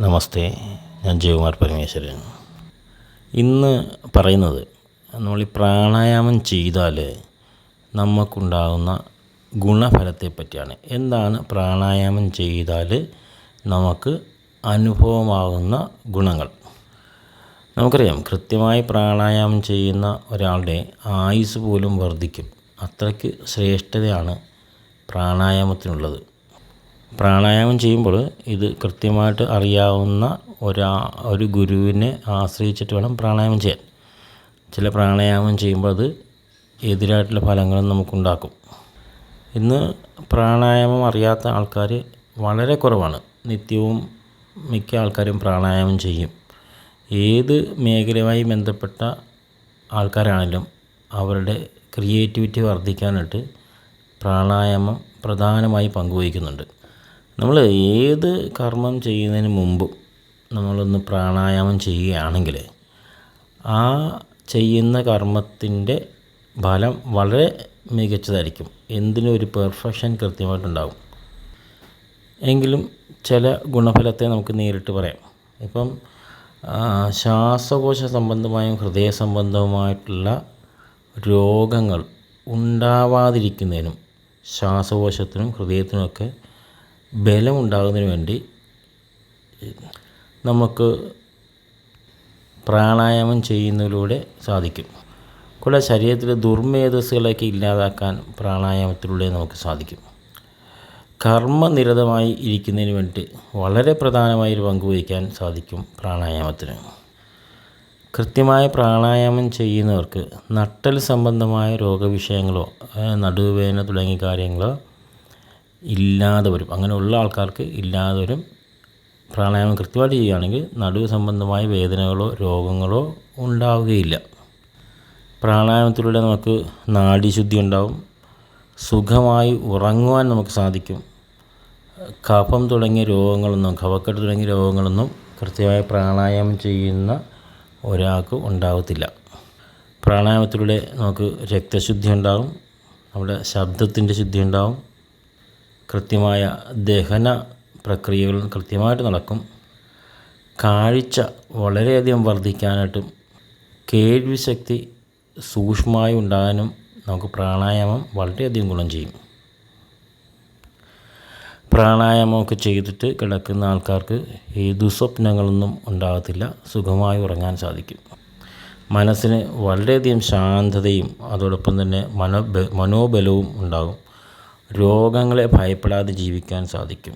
നമസ്തേ ഞാൻ ജയകുമാർ പരമേശ്വരൻ. ഇന്ന് പറയുന്നത് നമ്മൾ ഈ പ്രാണായാമം ചെയ്താൽ നമുക്കുണ്ടാകുന്ന ഗുണഫലത്തെ പറ്റിയാണ് എന്താണ് പ്രാണായാമം ചെയ്താൽ നമുക്ക് അനുഭവമാകുന്ന ഗുണങ്ങൾ? നമുക്കറിയാം കൃത്യമായി പ്രാണായാമം ചെയ്യുന്ന ഒരാളുടെ ആയുസ് പോലും വർദ്ധിക്കും. അത്രയ്ക്ക് ശ്രേഷ്ഠതയാണ് പ്രാണായാമത്തിനുള്ളത്. പ്രാണായാമം ചെയ്യുമ്പോൾ ഇത് കൃത്യമായിട്ട് അറിയാവുന്ന ഒരാ ഒരു ഗുരുവിനെ ആശ്രയിച്ചിട്ട് വേണം പ്രാണായാമം ചെയ്യാൻ. ചില പ്രാണായാമം ചെയ്യുമ്പോൾ അത് എതിരായിട്ടുള്ള ഫലങ്ങളും നമുക്കുണ്ടാക്കും. ഇന്ന് പ്രാണായാമം അറിയാത്ത ആൾക്കാർ വളരെ കുറവാണ്. നിത്യവും മിക്ക ആൾക്കാരും പ്രാണായാമം ചെയ്യും. ഏത് മേഖലയുമായി ബന്ധപ്പെട്ട ആൾക്കാരാണെങ്കിലും അവരുടെ ക്രിയേറ്റിവിറ്റി വർദ്ധിക്കാനായിട്ട് പ്രാണായാമം പ്രധാനമായി പങ്കുവഹിക്കുന്നുണ്ട്. നമ്മൾ ഏത് കർമ്മം ചെയ്യുന്നതിന് മുമ്പും നമ്മളൊന്ന് പ്രാണായാമം ചെയ്യുകയാണെങ്കിൽ ആ ചെയ്യുന്ന കർമ്മത്തിന്റെ ഫലം വളരെ മികച്ചതായിരിക്കും. എന്തിനും ഒരു പെർഫെക്ഷൻ കൃത്യമായിട്ടുണ്ടാകും എങ്കിലും ചില ഗുണഫലത്തെ നമുക്ക് നേരിട്ട് പറയാം. ഇപ്പം ശ്വാസകോശ സംബന്ധമായും ഹൃദയ സംബന്ധവുമായിട്ടുള്ള രോഗങ്ങൾ ഉണ്ടാവാതിരിക്കുന്നതിനും ശ്വാസകോശത്തിനും ഹൃദയത്തിനുമൊക്കെ ബലമുണ്ടാകുന്നതിന് വേണ്ടി നമുക്ക് പ്രാണായാമം ചെയ്യുന്നതിലൂടെ സാധിക്കും. കൂടെ ശരീരത്തിലെ ദുർമേധസ്സുകളൊക്കെ ഇല്ലാതാക്കാൻ പ്രാണായാമത്തിലൂടെ നമുക്ക് സാധിക്കും. കർമ്മനിരതമായി ഇരിക്കുന്നതിന് വേണ്ടി വളരെ പ്രധാനമായൊരു പങ്ക് വഹിക്കാൻ സാധിക്കും പ്രാണായാമത്തിന്. കൃത്യമായ പ്രാണായാമം ചെയ്യുന്നവർക്ക് നട്ടൽ സംബന്ധമായ രോഗവിഷയങ്ങളോ നടുവേദന തുടങ്ങിയ കാര്യങ്ങളോ ഇല്ലാതെ വരും. അങ്ങനെയുള്ള ആൾക്കാർക്ക് ഇല്ലാതെ വരും. പ്രാണായാമം കൃത്യമായിട്ട് ചെയ്യുകയാണെങ്കിൽ നടുവ് സംബന്ധമായ വേദനകളോ രോഗങ്ങളോ ഉണ്ടാവുകയില്ല. പ്രാണായാമത്തിലൂടെ നമുക്ക് നാഡീശുദ്ധി ഉണ്ടാവും. സുഖമായി ഉറങ്ങുവാൻ നമുക്ക് സാധിക്കും. കഫം തുടങ്ങിയ രോഗങ്ങളൊന്നും കഫക്കെട്ട് തുടങ്ങിയ രോഗങ്ങളൊന്നും കൃത്യമായ പ്രാണായാമം ചെയ്യുന്ന ഒരാൾക്ക് ഉണ്ടാകത്തില്ല പ്രാണായാമത്തിലൂടെ നമുക്ക് രക്തശുദ്ധി ഉണ്ടാകും നമ്മുടെ ശബ്ദത്തിന്റെ ശുദ്ധി ഉണ്ടാകും കൃത്യമായ ദഹന പ്രക്രിയകൾ കൃത്യമായിട്ട് നടക്കും. കാഴ്ച വളരെയധികം വർദ്ധിക്കാനായിട്ടും കേൾവിശക്തി സൂക്ഷ്മമായി ഉണ്ടാകാനും നമുക്ക് പ്രാണായാമം വളരെയധികം ഗുണം ചെയ്യും. പ്രാണായാമമൊക്കെ ചെയ്തിട്ട് കിടക്കുന്ന ആൾക്കാർക്ക് ഈ ദുസ്വപ്നങ്ങളൊന്നും ഉണ്ടാകത്തില്ല. സുഖമായി ഉറങ്ങാൻ സാധിക്കും. മനസ്സിന് വളരെയധികം ശാന്തതയും അതോടൊപ്പം തന്നെ മനോബ മനോബലവും ഉണ്ടാകും. രോഗങ്ങളെ ഭയപ്പെടാതെ ജീവിക്കാൻ സാധിക്കും.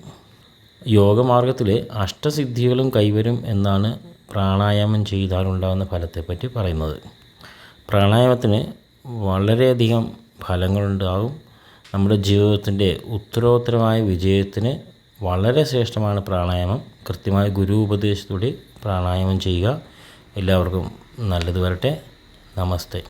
യോഗമാർഗത്തിൽ അഷ്ടസിദ്ധികളും കൈവരും എന്നാണ് പ്രാണായാമം ചെയ്താലുണ്ടാകുന്ന ഫലത്തെപ്പറ്റി പറയുന്നത്. പ്രാണായാമത്തിന് വളരെയധികം ഫലങ്ങളുണ്ടാകും. നമ്മുടെ ജീവിതത്തിന്റെ ഉത്തരോത്തരമായ വിജയത്തിന് വളരെ ശ്രേഷ്ഠമാണ് പ്രാണായാമം. കൃത്യമായ ഗുരു ഉപദേശത്തോടെ പ്രാണായാമം ചെയ്യുക. എല്ലാവർക്കും നല്ലത് വരട്ടെ. നമസ്തേ.